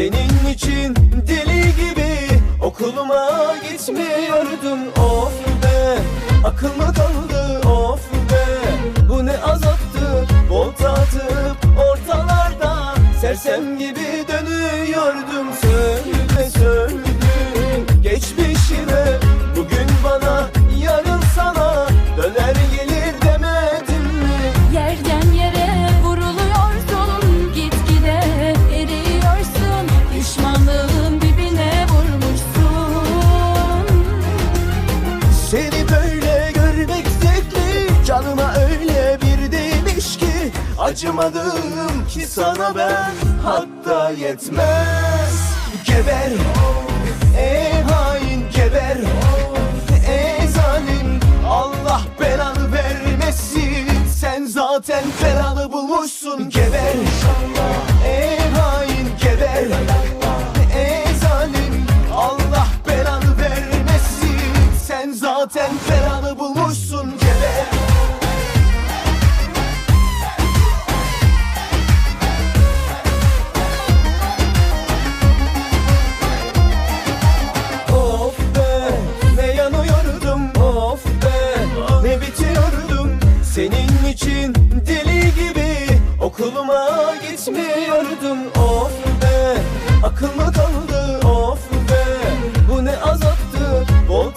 Senin için deli gibi okuluma gitmiyordum. Of be dönüyordum Söyle söyle geçmişime Bugün bana yarın sana. Döner gelir demedim mi? Yerden yere vuruluyorsun Gitgide eriyorsun. Pişmanlığın dibine vurmuşsun. Seni böyle görmek zevkli Canıma öyle bir değmiş ki Acımadım ki sana ben Yetmez. Geber Ey hain geber Ey zalim. Allah belanı vermesin. Sen zaten belanı bulmuşsun. Geber Ey hain geber Ey zalim. Allah belanı vermesin. Sen zaten belanı bulmuşsun. Geber için deli gibi okuluma gitmiyordum. Of be akıl mı kaldı